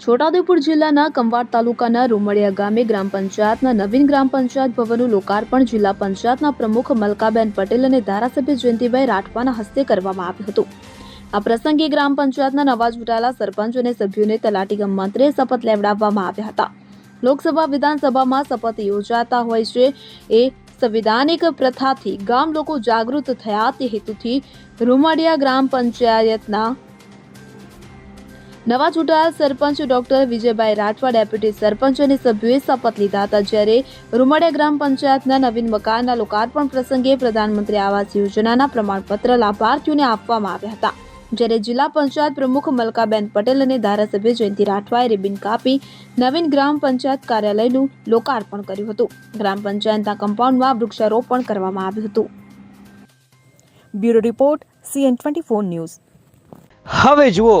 છોટાઉદેપુર જિલ્લાના કંવાડ તાલુકાના રૂમડિયા ગામે ગ્રામ પંચાયતના નવીન ગ્રામ પંચાયત ભવનનું લોકાર્પણ જિલ્લા પંચાયતના પ્રમુખ મલકાબેન પટેલ અને ધારાસભ્ય જયંતિભાઈ રાઠવાના હસ્તે કરવામાં આવ્યું હતું. આ પ્રસંગે ગ્રામ પંચાયતના નવા ચૂંટાયેલા સરપંચ અને સભ્યોને તલાટી કમ મંત્રીએ શપથ લેવડાવવામાં આવ્યા હતા. લોકસભા વિધાનસભામાં શપથ યોજાતા હોય છે એ સંવિધાનિક પ્રથાથી ગામ લોકો જાગૃત થયા તે હેતુથી રૂમડિયા ગ્રામ પંચાયતના નવા ચૂંટાયેલ સરપંચ ડોક્ટર વિજયભાઈ રાઠવા ડેપ્યુટી સરપંચ અને સભ્યોએ શપથ લીધા હતા જ્યારે રૂમડિયા ગ્રામ પંચાયતના નવીન મકાનના લોકાર્પણ પ્રસંગે પ્રધાનમંત્રી આવાસ યોજનાના પ્રમાણપત્ર લાભાર્થીઓને આપવામાં આવ્યા હતા. જ્યારે જિલ્લા પંચાયત પ્રમુખ મલકાબેન પટેલ અને ધારાસભ્ય જયંતિ રાઠવાએ રિબિન કાપી નવીન ગ્રામ પંચાયત કાર્યાલયનું લોકાર્પણ કર્યું હતું. ગ્રામ પંચાયતના કમ્પાઉન્ડમાં વૃક્ષારોપણ કરવામાં આવ્યું હતું. Bureau report CN twenty four news. હવે જુઓ